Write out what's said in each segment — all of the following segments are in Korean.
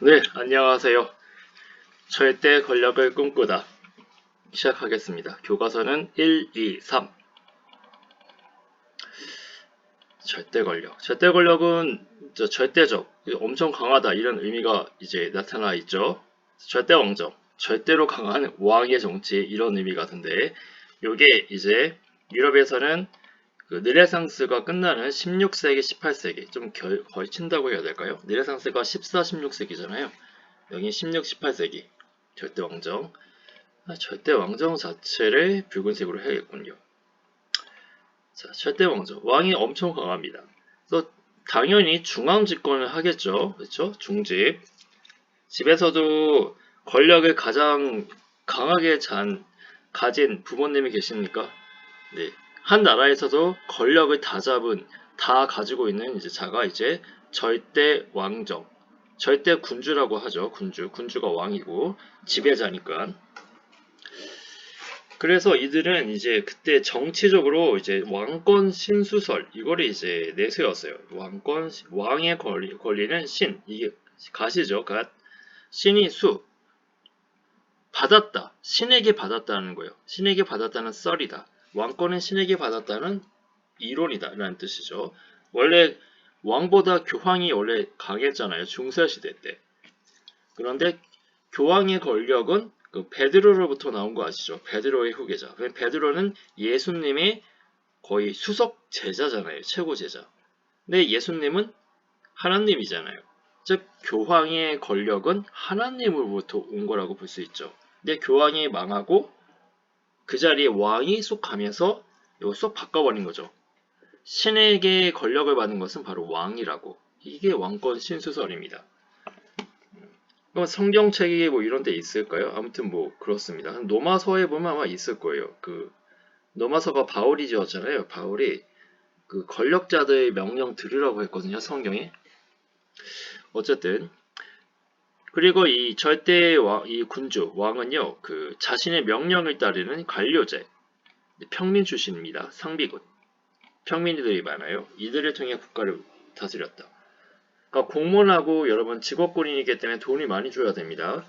네, 안녕하세요. 절대 권력을 꿈꾸다. 시작하겠습니다. 교과서는 1, 2, 3. 절대 권력. 절대 권력은 저 절대적, 엄청 강하다 이런 의미가 이제 나타나 있죠. 절대 왕정, 절대로 강한 왕의 정치 이런 의미 같은데, 요게 이제 유럽에서는 그 느레상스가 끝나는 16세기, 18세기 좀 결, 걸친다고 해야 될까요? 느레상스가 14, 16세기잖아요. 여기 16, 18세기 절대 왕정. 아, 절대 왕정 자체를 붉은색으로 해야겠군요. 자, 절대 왕정. 왕이 엄청 강합니다. 그래서 당연히 중앙 집권을 하겠죠. 그렇죠? 중집. 집에서도 권력을 가장 강하게 잔, 가진 부모님이 계십니까? 네. 한 나라에서도 권력을 다 잡은 다 가지고 있는 이제 자가 이제 절대 왕정, 절대 군주라고 하죠. 군주, 군주가 왕이고 지배자니까. 그래서 이들은 이제 그때 정치적으로 이제 왕권 신수설 이거를 이제 내세웠어요. 왕권 왕의 권리, 권리는 신 이게 가시죠. 갓 신이 수 받았다. 신에게 받았다는 거예요. 신에게 받았다는 썰이다. 왕권은 신에게 받았다는 이론이다 라는 뜻이죠. 원래 왕보다 교황이 원래 강했잖아요. 중세시대 때. 그런데 교황의 권력은 그 베드로로부터 나온 거 아시죠? 베드로의 후계자. 베드로는 예수님의 거의 수석 제자잖아요. 최고 제자. 근데 예수님은 하나님이잖아요. 즉 교황의 권력은 하나님으로부터 온 거라고 볼 수 있죠. 근데 교황이 망하고 그 자리에 왕이 쏙 가면서 이거 쏙 바꿔버린 거죠. 신에게 권력을 받는 것은 바로 왕이라고. 이게 왕권 신수설입니다. 성경책이 뭐 이런 데 있을까요? 아무튼 뭐 그렇습니다. 노마서에 보면 아마 있을 거예요. 그 노마서가 바울이 지었잖아요. 바울이 그 권력자들의 명령 들으라고 했거든요. 성경에. 어쨌든 그리고 이 절대 왕, 이 군주 왕은요, 그 자신의 명령을 따르는 관료제, 평민 출신입니다. 상비군. 평민들이 많아요. 이들을 통해 국가를 다스렸다. 그러니까 공무원하고 여러분 직업군인이기 때문에 돈이 많이 줘야 됩니다.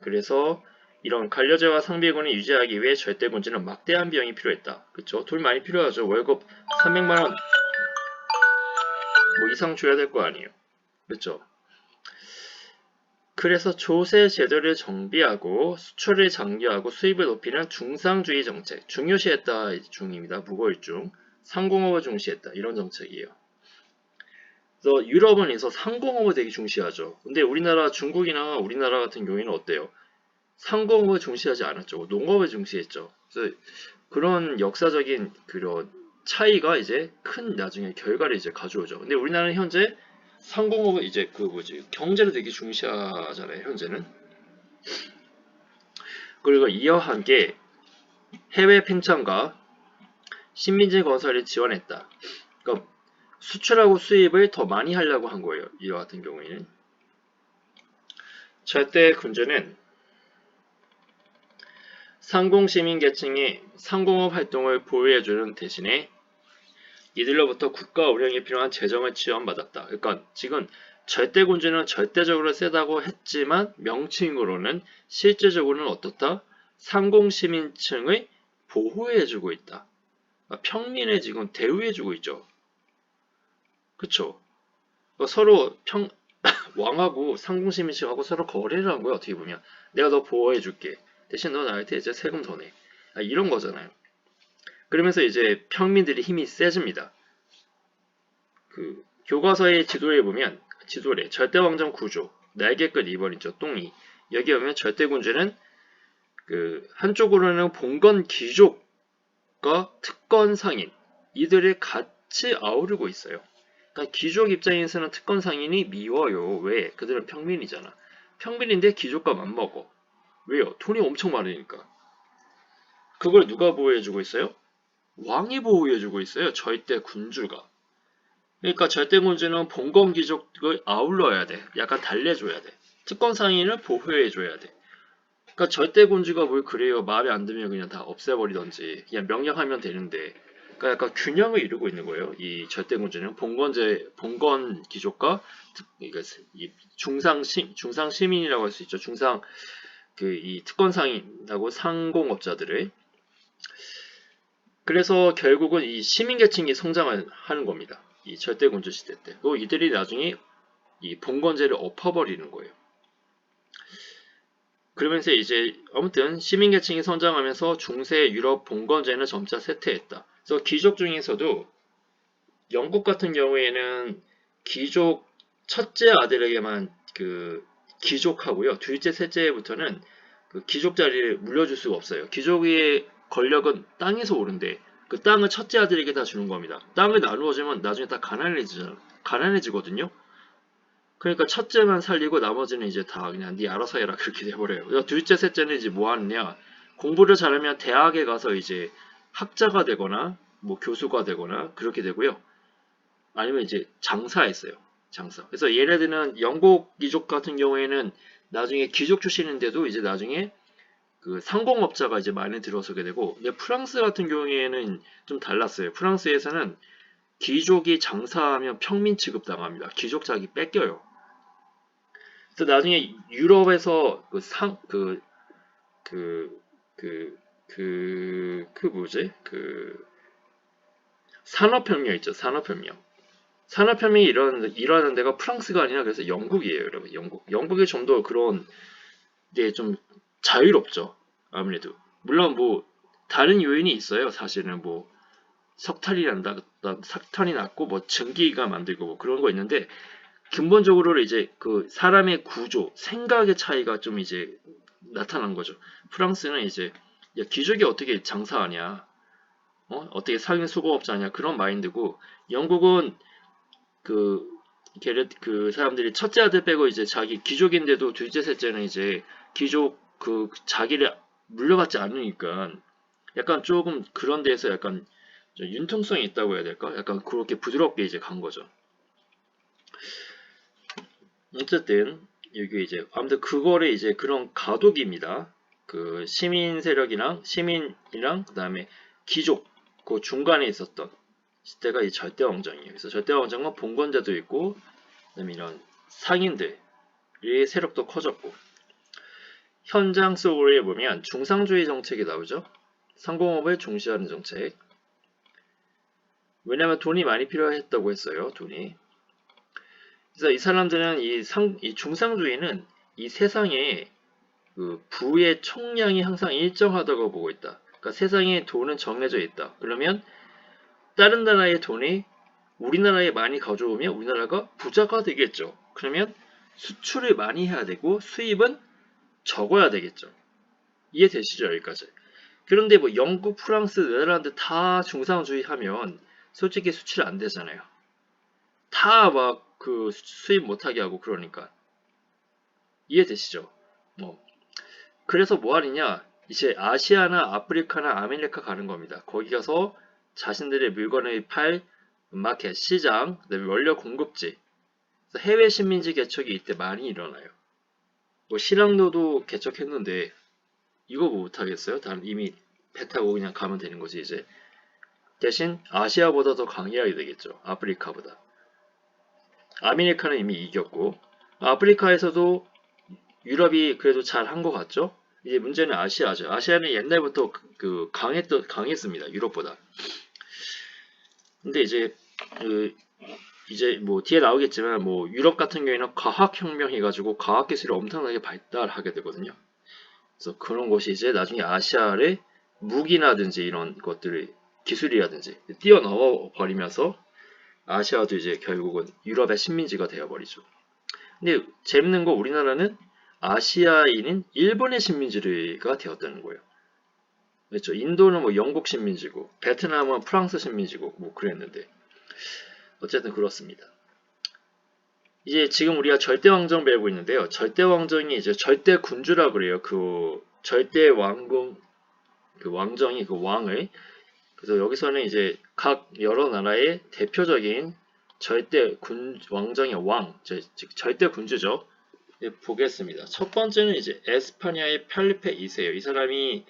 그래서 이런 관료제와 상비군을 유지하기 위해 절대군주는 막대한 비용이 필요했다. 그쵸? 돈 많이 필요하죠. 월급 300만원 뭐 이상 줘야 될 거 아니에요. 그쵸? 그래서 조세 제도를 정비하고 수출을 장려하고 수입을 높이는 중상주의 정책, 중요시했다 중입니다. 무거울 중. 상공업을 중시했다. 이런 정책이에요. 그래서 유럽은 그래서 상공업을 되게 중시하죠. 근데 우리나라, 중국이나 우리나라 같은 경우에는 어때요? 상공업을 중시하지 않았죠. 농업을 중시했죠. 그래서 그런 역사적인 그런 차이가 이제 큰 나중에 결과를 이제 가져오죠. 근데 우리나라는 현재 상공업은 이제 그 뭐지 경제를 되게 중시하잖아요 현재는 그리고 이와 함께 해외 팽창과 식민지 건설을 지원했다. 그러니까 수출하고 수입을 더 많이 하려고 한 거예요. 이와 같은 경우에는 절대 군주는 상공 시민 계층이 상공업 활동을 보유해주는 대신에 이들로부터 국가 운영에 필요한 재정을 지원받았다. 그러니까 지금 절대군주는 절대적으로 세다고 했지만 명칭으로는 실제적으로는 어떻다? 상공시민층의 보호해주고 있다. 그러니까 평민에 지금 대우해주고 있죠. 그쵸? 그러니까 서로 평, 왕하고 상공시민층하고 서로 거래를 한 거야 어떻게 보면 내가 너 보호해줄게 대신 너 나한테 이제 세금 더 내. 아, 이런 거잖아요. 그러면서 이제 평민들이 힘이 세집니다. 그 교과서의 지도에 보면 지도래 절대왕정 구조 날개끝 2번 있죠 똥이 여기 보면 절대군주는 그 한쪽으로는 봉건 귀족과 특권 상인 이들을 같이 아우르고 있어요. 그러니까 귀족 입장에서는 특권 상인이 미워요. 왜? 그들은 평민이잖아. 평민인데 귀족과 맞먹어. 왜요? 돈이 엄청 많으니까. 그걸 누가 보호해주고 있어요? 왕이 보호해주고 있어요. 절대 군주가. 그러니까 절대 군주는 봉건 귀족을 아울러야 돼. 약간 달래줘야 돼. 특권 상인을 보호해줘야 돼. 그러니까 절대 군주가 뭘 그래요. 마음에 안 들면 그냥 다 없애버리던지 그냥 명령하면 되는데 그러니까 약간 균형을 이루고 있는 거예요. 이 절대 군주는 봉건제 봉건 귀족과 이 중상 시 중상 시민이라고 할 수 있죠. 중상 그 이 특권 상인하고 상공업자들을 그래서 결국은 이 시민계층이 성장을 하는 겁니다. 이 절대군주 시대 때. 그리고 이들이 나중에 이 봉건제를 엎어버리는 거예요. 그러면서 이제 아무튼 시민계층이 성장하면서 중세 유럽 봉건제는 점차 쇠퇴했다. 그래서 귀족 중에서도 영국 같은 경우에는 귀족 첫째 아들에게만 그 귀족하고요. 둘째, 셋째부터는 그 귀족 자리를 물려줄 수가 없어요. 귀족의 권력은 땅에서 오른데 그 땅을 첫째 아들에게 다 주는 겁니다. 땅을 나누어주면 나중에 다 가난해지잖아. 가난해지거든요. 그러니까 첫째만 살리고 나머지는 이제 다 그냥 네 알아서 해라 그렇게 돼버려요. 둘째, 셋째는 이제 뭐 하느냐? 공부를 잘하면 대학에 가서 이제 학자가 되거나 뭐 교수가 되거나 그렇게 되고요. 아니면 이제 장사했어요. 장사. 그래서 얘네들은 영국 귀족 같은 경우에는 나중에 귀족 출신인데도 이제 나중에 그 상공업자가 이제 많이 들어서게 되고 근데 프랑스 같은 경우에는 좀 달랐어요. 프랑스에서는 귀족이 장사하면 평민 취급당합니다. 귀족 자기 뺏겨요. 그래서 나중에 유럽에서 그상그그 그 뭐지 그 산업혁명 있죠 산업혁명 산업혁명이 일어나는, 일어나는 데가 프랑스가 아니라 그래서 영국이에요 여러분 영국 영국이 좀 더 그런 데좀 자유롭죠. 아무래도. 물론 뭐 다른 요인이 있어요. 사실은 뭐 석탄이 난다 석탄이 났고 뭐 증기가 만들고 뭐 그런 거 있는데 근본적으로 이제 그 사람의 구조 생각의 차이가 좀 이제 나타난 거죠. 프랑스는 이제 야, 귀족이 어떻게 장사하냐 어? 어떻게 상인 수고업자냐 그런 마인드고 영국은 그 걔네 그 사람들이 첫째 아들 빼고 이제 자기 귀족인데도 둘째 셋째는 이제 귀족 그 자기를 물려받지 않으니까 약간 조금 그런 데서 약간 좀 융통성이 있다고 해야 될까? 약간 그렇게 부드럽게 이제 간 거죠. 어쨌든 여기 이제 아무튼 그거를 이제 그런 가독입니다. 그 시민 세력이랑 시민이랑 그다음에 귀족 그 중간에 있었던 시대가 이 절대 왕정이에요. 그래서 절대 왕정은 봉건자도 있고 그다음에 이런 상인들의 세력도 커졌고 현장 속으로 보면 중상주의 정책이 나오죠. 상공업을 중시하는 정책. 왜냐하면 돈이 많이 필요했다고 했어요. 돈이. 그래서 이 사람들은 이, 상, 이 중상주의는 이 세상에 그 부의 총량이 항상 일정하다고 보고 있다. 그러니까 세상에 돈은 정해져 있다. 그러면 다른 나라의 돈이 우리나라에 많이 가져오면 우리나라가 부자가 되겠죠. 그러면 수출을 많이 해야 되고 수입은 적어야 되겠죠. 이해되시죠? 여기까지. 그런데 뭐 영국, 프랑스, 네덜란드 다 중상주의 하면 솔직히 수출 안 되잖아요. 다 막 그 수입 못하게 하고 그러니까. 이해되시죠? 뭐. 그래서 뭐 하느냐? 이제 아시아나 아프리카나 아메리카 가는 겁니다. 거기 가서 자신들의 물건을 팔 마켓, 시장, 원료 공급지, 해외 식민지 개척이 이때 많이 일어나요. 뭐 신랑도도 개척했는데 이거 뭐 못하겠어요? 다른 이미 배 타고 그냥 가면 되는 거지 이제. 대신 아시아보다 더 강해야 되겠죠. 아프리카보다. 아메리카는 이미 이겼고 아프리카에서도 유럽이 그래도 잘 한 것 같죠? 이제 문제는 아시아죠. 아시아는 옛날부터 그, 그 강했던 강했습니다. 유럽보다. 근데 이제 그 이제 뭐 뒤에 나오겠지만 뭐 유럽 같은 경우에는 과학혁명 해가지고 과학기술이 엄청나게 발달하게 되거든요. 그래서 그런 것이 이제 나중에 아시아의 무기나든지 이런 것들을 기술이라든지 뛰어넘어 버리면서 아시아도 이제 결국은 유럽의 식민지가 되어버리죠. 근데 재밌는 거 우리나라는 아시아인인 일본의 식민지가 되었다는 거예요. 그렇죠. 인도는 뭐 영국 식민지고 베트남은 프랑스 식민지고 뭐 그랬는데 어쨌든 그렇습니다. 이제 지금 우리가 절대 왕정 배우고 있는데요. 절대 왕정이 이제 절대 군주라 그래요. 그 절대 왕궁 그 왕정이 그 왕을 그래서 여기서는 이제 각 여러 나라의 대표적인 절대 군 왕정의 왕, 즉 절대 군주죠. 네, 보겠습니다. 첫 번째는 이제 에스파냐의 팔리페 2세예요. 이 사람이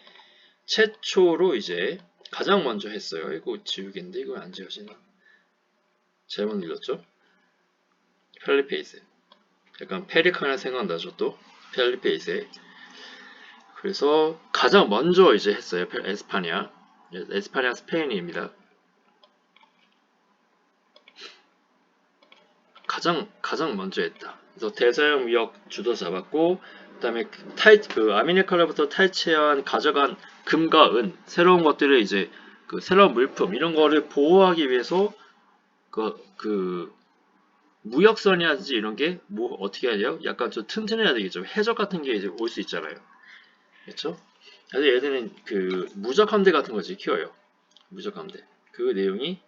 최초로 이제 가장 먼저 했어요. 이거 지우개인데 이거 안 지워지나? 잘못 눌렀죠? 펠리페이스. 약간 페리카나 생각나죠 또? 펠리페이스. 그래서 가장 먼저 이제 했어요. 페- 에스파냐. 에스파냐 스페인입니다. 가장 가장 먼저 했다. 그래서 대서양 위협 주도 잡았고 그 다음에 탈, 그 아미네칼로부터 탈취한 가져간 금과 은 새로운 것들을 이제 그 새로운 물품 이런 거를 보호하기 위해서 그, 그 무역선이라든지 이런 게 뭐 어떻게 하냐? 약간 좀 튼튼해야 되겠죠. 해적 같은 게 이제 올 수 있잖아요. 그렇죠? 그래서 얘들은 그 무적 함대 같은 거지 키워요. 무적 함대. 그 내용이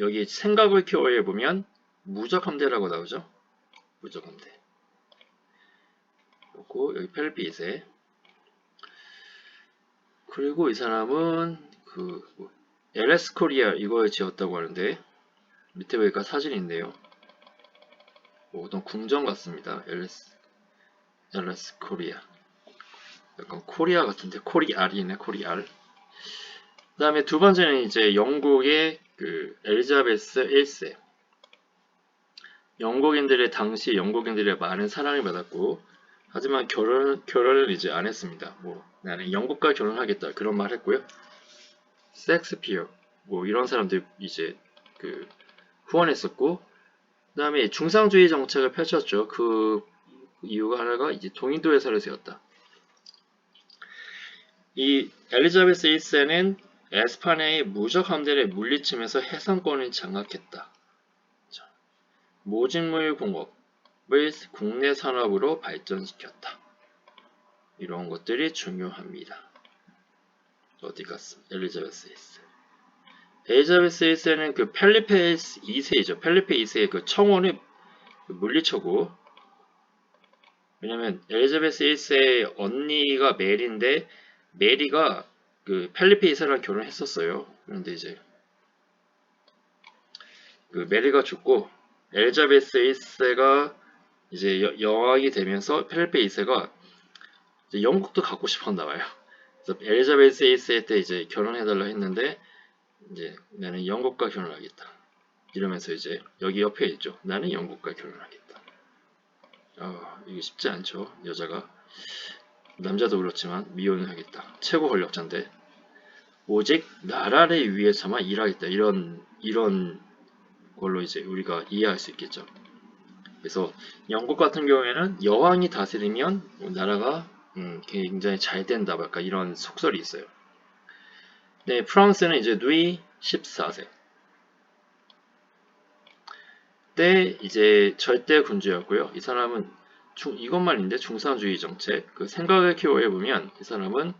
여기 생각을 키워에 보면 무적 함대라고 나오죠. 무적 함대. 그리고 여기 펠피세. 그리고 이 사람은 그 뭐, LS 코리아 이걸 지었다고 하는데 밑에 보니까 사진인데요. 뭐 어떤 궁전 같습니다. LS LS 코리아. 약간 코리아 같은데 코리알이네 코리알. 그 다음에 두 번째는 이제 영국의 그 엘리자베스 1세. 영국인들의 당시 영국인들의 많은 사랑을 받았고 하지만 결혼 결혼을 이제 안 했습니다. 뭐 나는 영국과 결혼하겠다 그런 말 했고요. 섹스피어 뭐 이런 사람들 이제 그 후원했었고 그 다음에 중상주의 정책을 펼쳤죠. 그 이유가 하나가 이제 동인도 회사를 세웠다. 이 엘리자베스 1세는 에스파냐의 무적 함대를 물리치면서 해상권을 장악했다. 자, 모직물 공업을 국내 산업으로 발전시켰다. 이런 것들이 중요합니다. 어디 갔어? 엘리자베스 1세. 엘리자베스 1세는 그 펠리페 2세이죠. 펠리페 2세의 그 청원을 물리쳐고 왜냐면 엘리자베스 1세의 언니가 메리인데 메리가 그 펠리페 2세랑 결혼했었어요. 그런데 이제 그 메리가 죽고 엘리자베스 1세가 이제 여, 여왕이 되면서 펠리페 2세가 이제 영국도 갖고 싶었나 봐요. 그래서 엘리자베스 1세 때 이제 결혼해달라 했는데 이제 나는 영국과 결혼하겠다. 이러면서 이제 여기 옆에 있죠. 나는 영국과 결혼하겠다. 아, 이게 쉽지 않죠. 여자가 남자도 그렇지만 미혼을 하겠다. 최고 권력자인데 오직 나라를 위해서만 일하겠다. 이런 이런 걸로 이제 우리가 이해할 수 있겠죠. 그래서 영국 같은 경우에는 여왕이 다스리면 나라가 음, 굉장히 잘 된다. 약간 이런 속설이 있어요. 네, 프랑스는 이제 누이 14세 때 이제 절대 군주였고요. 이 사람은 중, 이것만인데 중상주의 정책 그 생각을 키워해 보면 이 사람은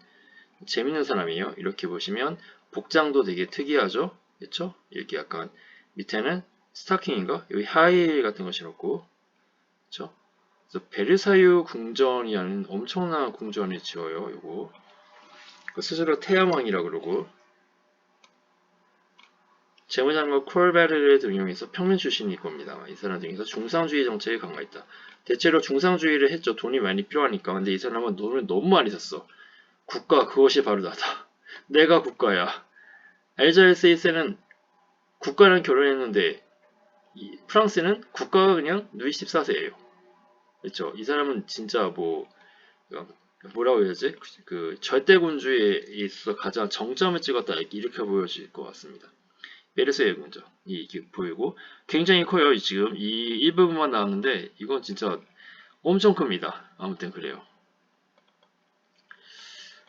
재밌는 사람이에요. 이렇게 보시면 복장도 되게 특이하죠. 그렇죠? 이렇게 약간 밑에는 스타킹인가? 여기 하이힐 같은 거 신었고 그렇죠? 그래서 베르사유 궁전이라는 엄청난 궁전을 지어요. 요거 그 스스로 태양왕이라 그러고 재무장관 콜베르를 등용해서 평민 출신일 겁니다. 이 사람 중에서 중상주의 정책에 강화했다. 대체로 중상주의를 했죠. 돈이 많이 필요하니까. 근데 이 사람은 돈을 너무 많이 썼어. 국가 그것이 바로 나다. 내가 국가야. 엘자베스 1세는 국가랑 결혼했는데 이 프랑스는 국가가 그냥 누이 14세예요. 그렇죠. 이 사람은 진짜 뭐 뭐라고 해야지? 그 절대군주에 있어 가장 정점을 찍었다 이렇게 보여질 것 같습니다. 베르세의 군저 이게 보이고 굉장히 커요. 지금 이 일부분만 나왔는데 이건 진짜 엄청 큽니다. 아무튼 그래요.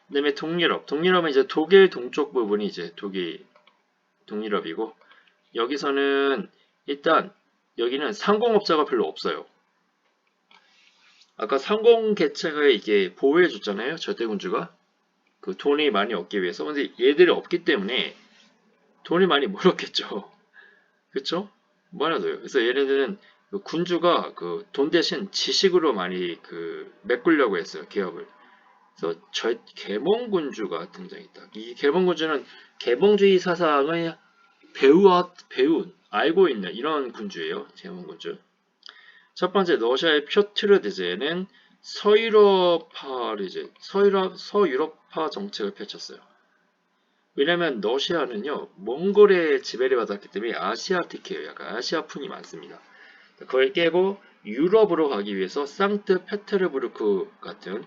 그다음에 동유럽. 동유럽은 이제 독일 동쪽 부분이 이제 독일 동유럽이고 여기서는 일단 여기는 상공업자가 별로 없어요. 아까 상공 개체가 이게 보호해 줬잖아요. 절대군주가 그 돈이 많이 얻기 위해서. 근데 얘들이 없기 때문에 돈이 많이 벌었겠죠. 그쵸? 뭐 하나도요. 그래서 얘네들은 그 군주가 그 돈 대신 지식으로 많이 그 메꾸려고 했어요. 기업을. 그래서 절 개몽군주가 등장했다. 이 개몽군주는 개몽주의 사상을 배우와 배운 알고 있는 이런 군주예요. 개몽군주. 첫 번째 러시아의 표트르 대제는 서유럽파를 이제 서유럽 서유럽파 정책을 펼쳤어요. 왜냐면 러시아는요 몽골의 지배를 받았기 때문에 아시아틱해요. 약간 아시아풍이 많습니다. 그걸 깨고 유럽으로 가기 위해서 상트 페테르부르크 같은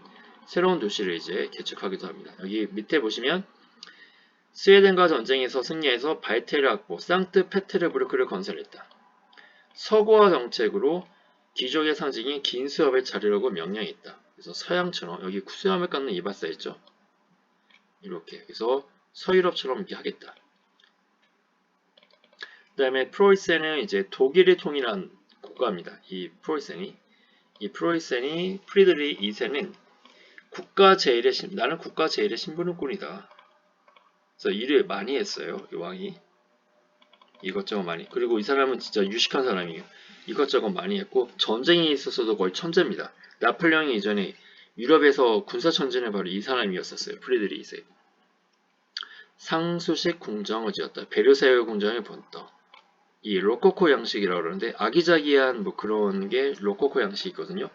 새로운 도시를 이제 개척하기도 합니다. 여기 밑에 보시면 스웨덴과 전쟁에서 승리해서 발테르 악보 상트 페테르부르크를 건설했다. 서구화 정책으로 귀족의 상징인 긴 수염을 자르려고 명령했다. 그래서 서양처럼 여기 수염을 깎는 이발사 있죠. 이렇게 그래서 서유럽처럼 이렇게 하겠다. 그 다음에 프로이센은 이제 독일을 통일한 국가입니다. 이 프로이센이 이 프로이센이 프리드리 2세는 국가 제일의 신 나는 국가 제일의 신분꾼이다. 그래서 일을 많이 했어요. 이 왕이 이것저것 많이 그리고 이 사람은 진짜 유식한 사람이에요. 이것저것 많이 했고 전쟁이 있었어도 거의 천재입니다. 나폴레옹이 이전에 유럽에서 군사 천진을 바로 이 사람이었었어요. 프리드리 2세. 상수식 궁정을 지었다. 베르사유 궁정을 본다. 이 로코코 양식이라고 그러는데 아기자기한 뭐 그런 게 로코코 양식이거든요.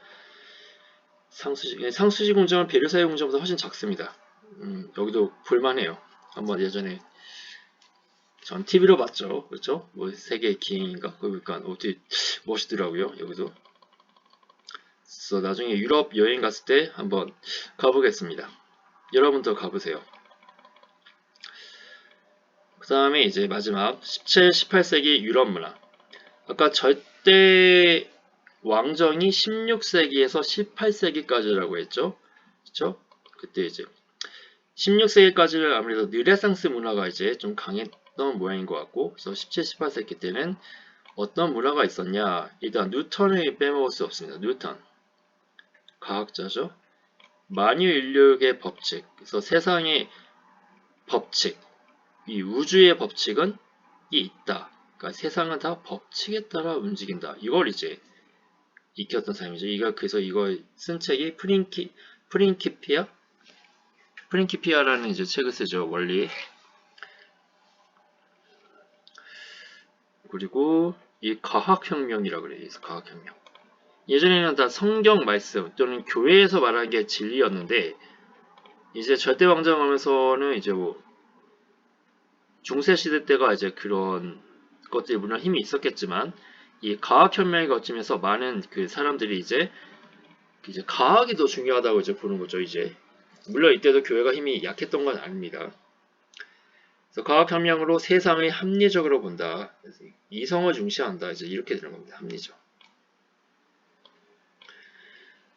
상수식, 예, 상수식 궁정은 베르사유 궁정보다 훨씬 작습니다. 음, 여기도 볼만해요. 한번 예전에 전 TV로 봤죠. 그렇죠? 뭐 세계 기행인가? 그러니까 어떻게 멋있더라고요. 여기도. 그래서 나중에 유럽 여행 갔을 때 한번 가보겠습니다. 여러분도 가보세요. 그 다음에 이제 마지막 17, 18세기 유럽 문화. 아까 절대 왕정이 16세기에서 18세기까지라고 했죠. 그렇죠? 그때 이제 16세기까지는 아무래도 르네상스 문화가 이제 좀 강했 던 모양인 것 같고 그래서 17, 18세기 때는 어떤 문화가 있었냐 일단 뉴턴을 빼먹을 수 없습니다. 뉴턴 과학자죠. 만유 인력의 법칙 그래서 세상의 법칙 이 우주의 법칙은 이 있다. 그러니까 세상은 다 법칙에 따라 움직인다. 이걸 이제 익혔던 사람이죠. 이가 그래서 이걸 쓴 책이 프린키 프린키피아 프린키피아라는 이제 책을 쓰죠. 원리. 그리고 이 과학혁명이라고 그래요. 과학혁명. 예전에는 다 성경 말씀 또는 교회에서 말하는 게 진리였는데 이제 절대왕정 하면서는 이제 뭐 중세 시대 때가 이제 그런 것들이 물론 힘이 있었겠지만 이 과학 혁명이 거치면서 많은 그 사람들이 이제 이제 과학이 더 중요하다고 이제 보는 거죠 이제 물론 이때도 교회가 힘이 약했던 건 아닙니다. 그래서 과학 혁명으로 세상을 합리적으로 본다. 이성을 중시한다. 이제 이렇게 되는 겁니다. 합리적.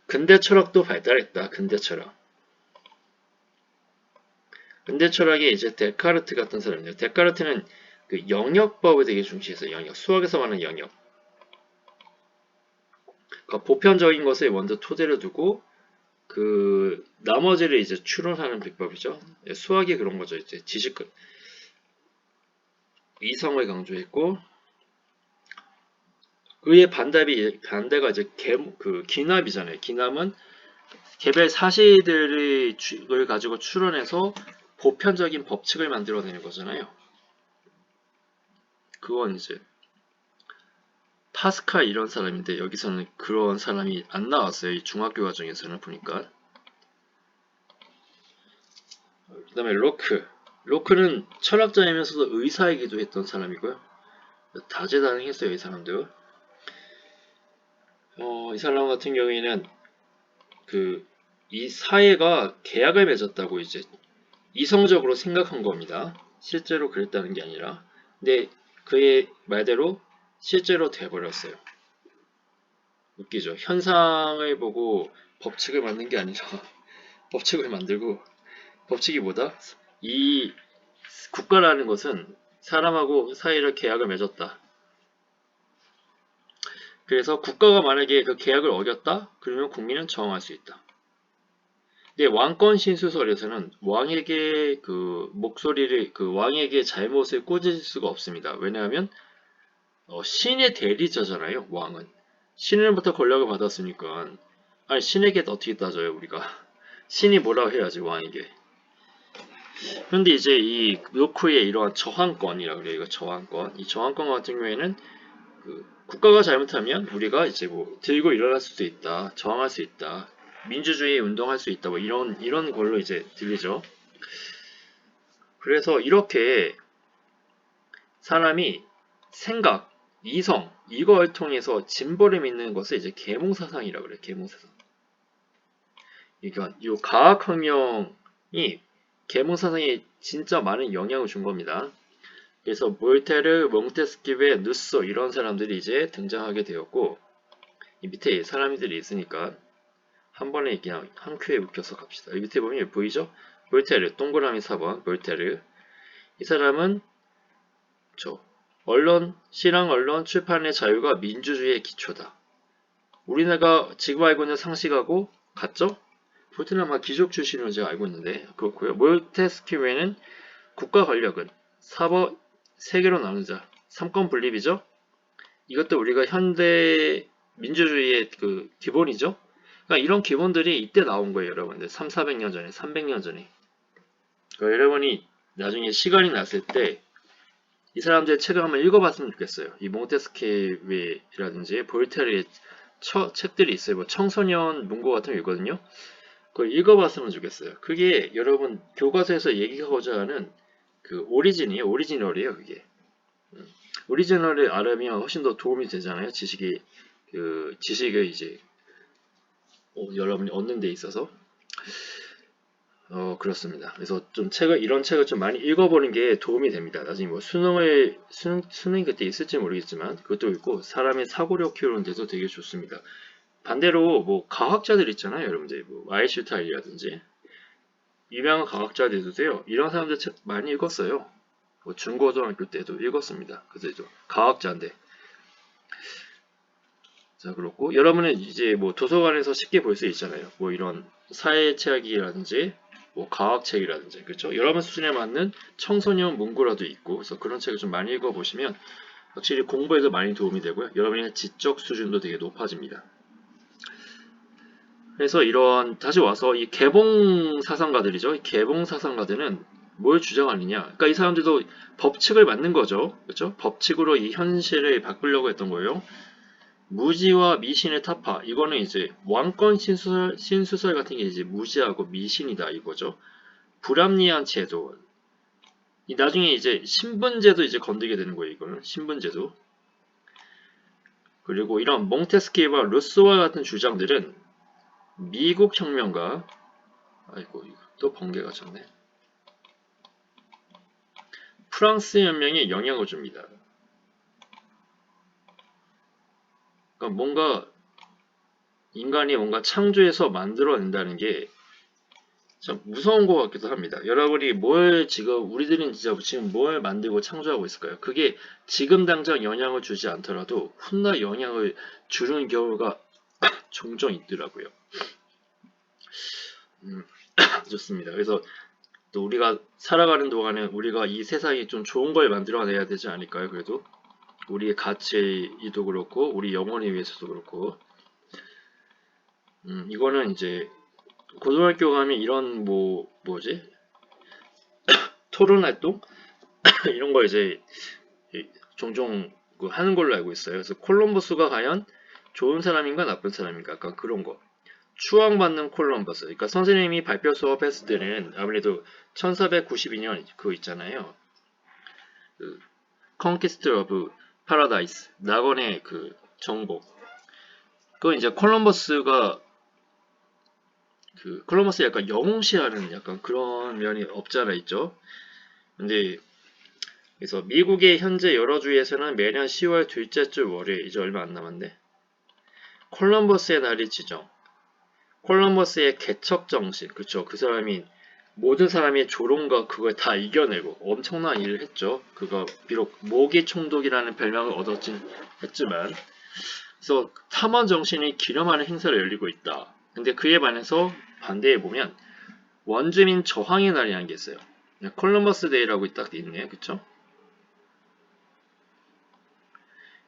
근대 철학도 발달했다. 근대 철학. 근대 철학에 이제 데카르트 같은 사람이에요. 데카르트는 그 영역법을 되게 중시해서 영역, 수학에서 말하는 영역. 그러니까 보편적인 것을 먼저 토대로 두고 그 나머지를 이제 추론하는 비법이죠. 예, 수학이 그런 거죠. 이제 지식 이성을 강조했고 그의 반답이 반대가 이제 개, 그 기납이잖아요. 기납은 개별 사실들을 가지고 추론해서 보편적인 법칙을 만들어내는 거잖아요. 그건 이제 파스칼 이런 사람인데 여기서는 그런 사람이 안 나왔어요. 이 중학교 과정에서는 보니까. 그 다음에 로크. 로크는 철학자이면서도 의사이기도 했던 사람이고요. 다재다능했어요. 이 사람도. 어, 이 사람 같은 경우에는 그 이 사회가 계약을 맺었다고 이제 이성적으로 생각한 겁니다. 실제로 그랬다는 게 아니라. 근데 그의 말대로 실제로 돼버렸어요. 웃기죠. 현상을 보고 법칙을 만든 게 아니라 법칙을 만들고 법칙이 뭐다? 이 국가라는 것은 사람하고 사이를 계약을 맺었다. 그래서 국가가 만약에 그 계약을 어겼다? 그러면 국민은 저항할 수 있다. 근데 왕권 신수설에서는 왕에게 그 목소리를 그 왕에게 잘못을 꽂을 수가 없습니다. 왜냐하면 어, 신의 대리자잖아요. 왕은 신으로부터 권력을 받았으니까 아니 신에게 어떻게 따져요 우리가 신이 뭐라고 해야지 왕에게. 그런데 이제 이 노크의 이러한 저항권이라고 그래요. 이거 저항권. 이 저항권 같은 경우에는 그 국가가 잘못하면 우리가 이제 뭐 들고 일어날 수도 있다. 저항할 수 있다. 민주주의 운동할 수 있다 뭐 이런 이런 걸로 이제 들리죠. 그래서 이렇게 사람이 생각, 이성 이걸 통해서 진보를 믿는 것을 이제 계몽사상이라고 그래요. 계몽사상. 그러니까 이 과학혁명이 계몽 사상에 진짜 많은 영향을 준 겁니다. 그래서 몰테르, 몽테스키베, 누소 이런 사람들이 이제 등장하게 되었고 이 밑에 사람들이 있으니까 한 번에 그냥 한 큐에 묶여서 갑시다. 이 밑에 보면 보이죠? 몰테르, 동그라미 4번, 몰테르. 이 사람은 저 언론, 실황 언론, 출판의 자유가 민주주의의 기초다. 우리나라가 지금 알고 있는 상식하고 같죠? 볼테르는 아마 귀족 출신으로 제가 알고 있는데 그렇고요. 몰테스키웨는 국가 권력은 사법 세계로 나누자. 삼권 분립이죠? 이것도 우리가 현대 민주주의의 그 기본이죠? 그러니까 이런 기본들이 이때 나온 거예요, 여러분들. 3, 400년 전에, 300년 전에. 그러니까 여러분이 나중에 시간이 났을 때 이 사람들의 책을 한번 읽어봤으면 좋겠어요. 이 몽테스케웨라든지 볼테르의 처, 책들이 있어요. 뭐 청소년 문고 같은 거 있거든요. 그걸 읽어봤으면 좋겠어요. 그게 여러분 교과서에서 얘기하고자 하는 그 오리진이에요. 오리지널이에요. 그게. 음. 오리지널을 알으면 훨씬 더 도움이 되잖아요. 지식이 그 지식을 이제 어, 여러분이 얻는 데 있어서 어 그렇습니다. 그래서 좀 책을 이런 책을 좀 많이 읽어보는 게 도움이 됩니다. 나중에 뭐 수능을 수능 수능이 그때 있을지 모르겠지만 그것도 있고 사람의 사고력 키우는 데도 되게 좋습니다. 반대로 뭐 과학자들 있잖아요, 여러분들 뭐 아인슈타인이라든지 유명한 과학자들도요 이런 사람들 책 많이 읽었어요. 뭐 중고등학교 때도 읽었습니다. 그래서 과학자인데 자 그렇고 여러분은 이제 뭐 도서관에서 쉽게 볼 수 있잖아요. 뭐 이런 사회체학이라든지 뭐 과학책이라든지 그렇죠. 여러분 수준에 맞는 청소년 문구라도 있고 그래서 그런 책을 좀 많이 읽어보시면 확실히 공부에도 많이 도움이 되고요. 여러분의 지적 수준도 되게 높아집니다. 그래서 이런 다시 와서 이 개봉 사상가들이죠. 이 개봉 사상가들은 뭘 주장하느냐? 그러니까 이 사람들도 법칙을 만든 거죠. 그렇죠? 법칙으로 이 현실을 바꾸려고 했던 거예요. 무지와 미신의 타파. 이거는 이제 왕권 신수설, 신수설 같은 게 이제 무지하고 미신이다 이거죠. 불합리한 제도. 이 나중에 이제 신분제도 이제 건드게 되는 거예요. 이거는 신분제도. 그리고 이런 몽테스키와 루소와 같은 주장들은 미국 혁명가 아이고 또 번개가 졌네. 프랑스 혁명에 영향을 줍니다. 그러니까 뭔가 인간이 뭔가 창조해서 만들어낸다는 게 참 무서운 것 같기도 합니다. 여러분이 뭘 지금 우리들은 진짜 지금 뭘 만들고 창조하고 있을까요? 그게 지금 당장 영향을 주지 않더라도 훗날 영향을 주는 경우가 종종 있더라고요. 음, 좋습니다. 그래서 또 우리가 살아가는 동안에 우리가 이 세상에 좀 좋은 걸 만들어내야 되지 않을까요? 그래도 우리의 가치이도 그렇고 우리 영혼을 위해서도 그렇고 음, 이거는 이제 고등학교 가면 이런 뭐 뭐지 토론 활동 이런 거 이제 종종 그 하는 걸로 알고 있어요. 그래서 콜럼버스가 과연 좋은 사람인가 나쁜 사람인가 약간 그런 거 추앙받는 콜럼버스. 그러니까 선생님이 발표 수업 했을 때는 아무래도 1492년 그거 있잖아요. 그 컨키스트 오브 파라다이스 낙원의 그 정복. 그건 이제 콜럼버스가 그 콜럼버스 약간 영웅시하는 약간 그런 면이 없잖아 있죠. 근데 그래서 미국의 현재 여러 주에서는 매년 10월 둘째 주 월요일 이제 얼마 안 남았네. 콜럼버스의 날이 지정. 콜럼버스의 개척 정신, 그쵸? 그 사람이 모든 사람이 조롱과 그걸 다 이겨내고 엄청난 일을 했죠. 그거 비록 모기 총독이라는 별명을 얻었진 했지만, 그래서 탐험 정신이 기념하는 행사를 열리고 있다. 근데 그에 반해서 반대에 보면 원주민 저항의 날이라는 게 있어요. 콜럼버스 데이라고 딱 있네요, 그쵸?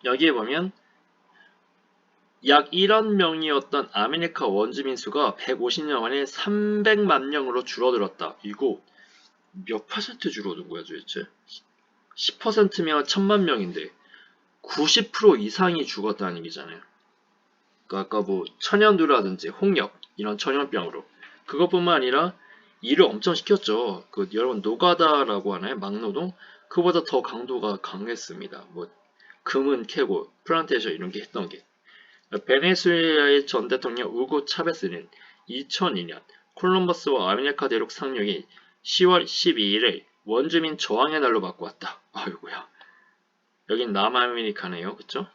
여기에 보면 약 1억 명이었던 아메리카 원주민 수가 150년 만에 300만 명으로 줄어들었다. 이거 몇 퍼센트 줄어든 거야 도대체? 10%면 1000만 명인데 90% 이상이 죽었다는 얘기잖아요. 그러니까 아까 뭐 천연두라든지 홍역 이런 천연병으로 그것뿐만 아니라 일을 엄청 시켰죠. 그 여러분 노가다라고 하나요? 막노동? 그보다 더 강도가 강했습니다. 뭐 금은 캐고 플란테이션 이런 게 했던 게. 베네수엘라의 전 대통령 우고 차베스는 2002년 콜럼버스와 아메리카 대륙 상륙이 10월 12일을 원주민 저항의 날로 바꾸었다. 아이고야. 여긴 남아메리카네요. 그쵸?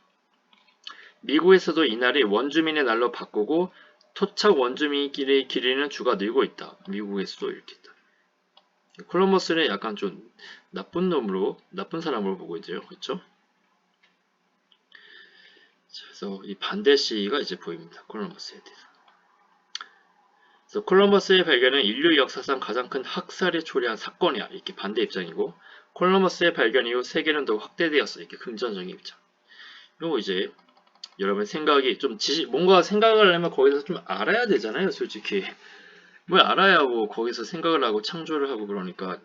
미국에서도 이날이 원주민의 날로 바꾸고 토착 원주민끼리 기리는 주가 늘고 있다. 미국에서도 이렇게 있다. 콜럼버스는 약간 좀 나쁜 놈으로, 나쁜 사람으로 보고 있죠. 그쵸? 그래서 이 반대 시가 이제 보입니다. 콜럼버스에 대해서. 그래서 콜럼버스의 발견은 인류 역사상 가장 큰 학살에 초래한 사건이야. 이렇게 반대 입장이고 콜럼버스의 발견 이후 세계는 더욱 확대되었어. 이렇게 긍정적인 입장. 그리고 이제 여러분 생각이 좀 지시 뭔가 생각을 하려면 거기서 좀 알아야 되잖아요. 솔직히 뭘 알아야 뭐 거기서 생각을 하고 창조를 하고 그러니까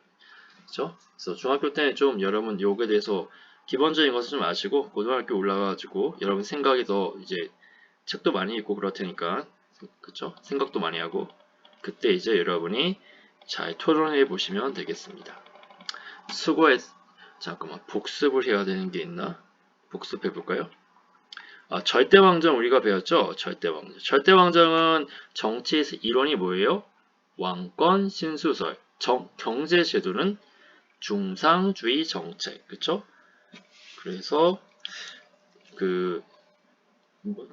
그렇죠? 그래서 중학교 때는 좀 여러분 요거에 대해서 기본적인 것을 좀 아시고 고등학교 올라가가지고 여러분 생각이 더 이제 책도 많이 읽고 그럴 테니까 그쵸? 생각도 많이 하고 그때 이제 여러분이 잘 토론해 보시면 되겠습니다. 수고했 잠깐만 복습을 해야 되는 게 있나? 복습해 볼까요? 아, 절대왕정 우리가 배웠죠? 절대왕정. 절대왕정은 정치에서 이론이 뭐예요? 왕권 신수설. 정, 경제제도는 중상주의 정책. 그쵸? 그래서 그,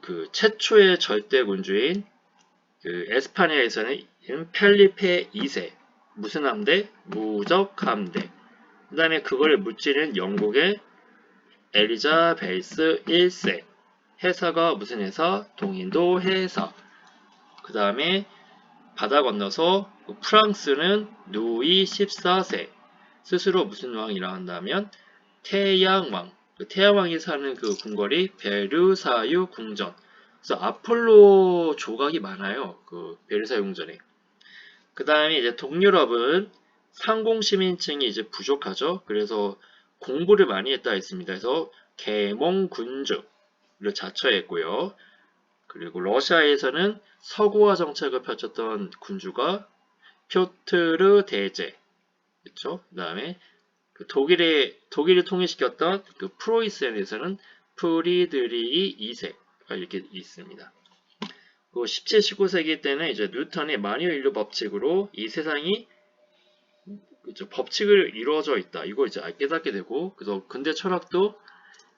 그 최초의 절대군주인 그 에스파냐에서는 펠리페 2세 무슨 함대? 무적 함대. 그 다음에 그걸 무찌는 영국의 엘리자베이스 1세. 해사가 무슨 해사? 동인도 해사. 그 다음에 바다 건너서 프랑스는 누이 14세. 스스로 무슨 왕이라 한다면 태양왕. 그 태양왕이 사는 그 궁궐이 베르사유 궁전. 그래서 아폴로 조각이 많아요. 그 베르사유 궁전에. 그 다음에 이제 동유럽은 상공 시민층이 이제 부족하죠. 그래서 공부를 많이 했다 했습니다. 그래서 계몽군주를 자처했고요. 그리고 러시아에서는 서구화 정책을 펼쳤던 군주가 표트르 대제, 그렇죠? 그다음에 그 독일의 독일을 통일시켰던 그 프로이센에서는 프리드리히 2세가 이렇게 있습니다. 그 17, 19세기 때는 이제 뉴턴의 만유 인류 법칙으로 이 세상이 그죠 법칙을 이루어져 있다. 이걸 이제 깨닫게 되고 그래서 근대 철학도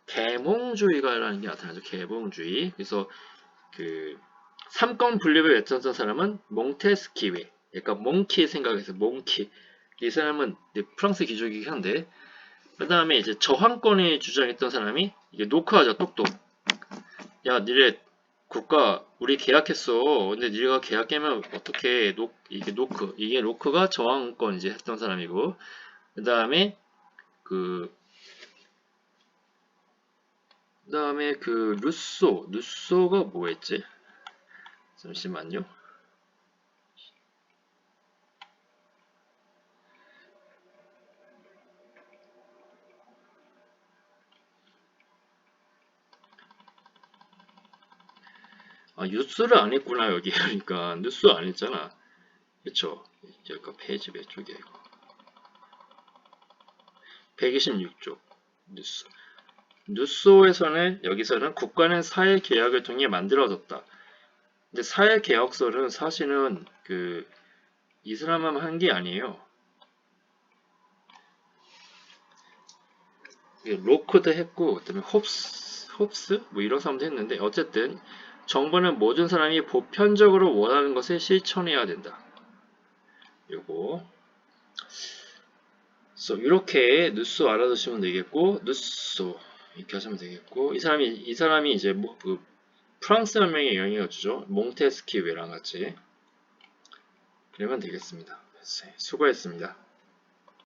계몽주의가라는 게 나타나죠. 계몽주의. 그래서 그 삼권 분립을 외쳤던 사람은 몽테스키웨. 약간 몽키 생각해서 몽키. 이 사람은 프랑스 귀족이긴 한데 그 다음에 이제 저항권을 주장했던 사람이 이게 노크하죠. 똑똑. 야, 니네 국가 우리 계약했어. 근데 네가 계약 깨면 어떻게 노 이게 노크 이게 노크가 저항권 이제 했던 사람이고 그 다음에 그 그다음에 그 루소 루소가 뭐였지? 잠시만요. 아, 뉴스를 안 했구나, 여기. 그러니까, 뉴스 안 했잖아. 그쵸? 여기가 페이지 몇 쪽이야, 이거. 126쪽. 뉴스. 뉴스에서는, 여기서는 국가는 사회 계약을 통해 만들어졌다. 근데 사회 계약서는 사실은 그, 이 사람만 한 게 아니에요. 로크도 했고, 그 다음에 홉스, 홉스? 뭐 이런 사람도 했는데, 어쨌든, 정부는 모든 사람이 보편적으로 원하는 것을 실천해야 된다. 요거. 그래서 이렇게 뉴스 알아두시면 되겠고, 뉴스 이렇게 하시면 되겠고, 이 사람이 이 사람이 이제 뭐, 그 프랑스 혁명의 영향을 주죠. 몽테스키웨랑 같이. 그러면 되겠습니다. 수고했습니다.